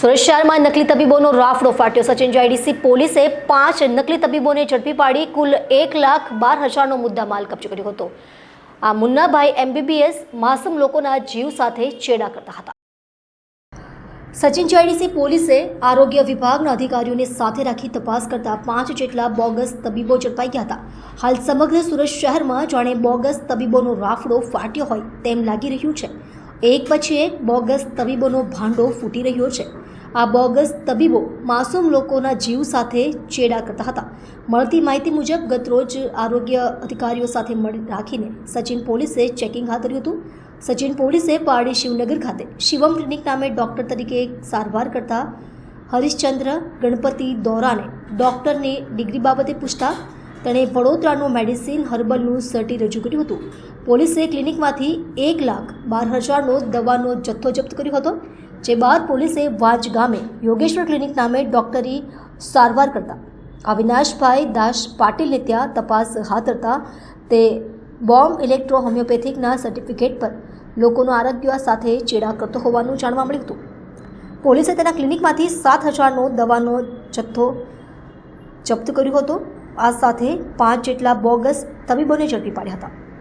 સુરત શહેરમાં નકલી તબીબોનો રાફડો ફાટ્યો. સચિન જાયડીસી પોલીસે પાંચ નકલી તબીબોને ઝડપી પાડી, કુલ એક લાખ બાર હજારનો મુદ્દા માલ કબજે કર્યો હતો. આ મુન્નાભાઈ એમબીબીએસ માસૂમ લોકોના જીવ સાથે ચેડા કરતા હતા. સચિન જાયડીસી પોલીસે આરોગ્ય વિભાગના અધિકારીઓને સાથે રાખી તપાસ કરતા પાંચ જેટલા બોગસ તબીબો ઝડપાઈ ગયા હતા. હાલ સમગ્ર સુરત શહેરમાં જાણે બોગસ તબીબોનો રાફડો ફાટ્યો હોય તેમ લાગી રહ્યું છે. એક પછી એક બોગસ તબીબોનો ભાંડો ફૂટી રહ્યો છે. આ બોગસ તબીબો માસૂમ લોકોના જીવ સાથે ચેડા કરતા હતા. મળતી માહિતી મુજબ ગતરોજ આરોગ્ય અધિકારીઓ સાથે મળી રાખીને સચિન પોલીસે ચેકિંગ હાથ ધર્યું હતું. સચિન પોલીસે પારડી શિવનગર ખાતે શિવમ ક્લિનિક નામે ડૉક્ટર તરીકે સારવાર કરતા હરિશ્ચંદ્ર ગણપતિ દોરાને ડૉક્ટરની ડિગ્રી બાબતે પૂછતા તેણે વડોદરાનું મેડિસિન હર્બલનું સર્ટી રજૂ કર્યું હતું. પોલીસે ક્લિનિકમાંથી એક લાખ બાર હજારનો દવાનો જથ્થો જપ્ત કર્યો હતો. જે બાદ પોલીસે વાંચ ગામે યોગેશ્વર ક્લિનિક નામે ડૉક્ટરી સારવાર કરતા. અવિનાશભાઈ દાસ પાટીલને ત્યાં તપાસ હાથ ધરતા તે બોમ્બ ઇલેક્ટ્રો હોમિયોપેથિકના સર્ટિફિકેટ પર લોકોનું આરોગ્ય સાથે ચેડા કરતો હોવાનું જાણવા મળ્યું હતું. પોલીસે તેના ક્લિનિકમાંથી સાત હજારનો દવાનો જથ્થો જપ્ત કર્યો હતો. આ સાથે પાંચ જેટલા બોગસ તબીબોને ઝડપી પાડ્યા હતા.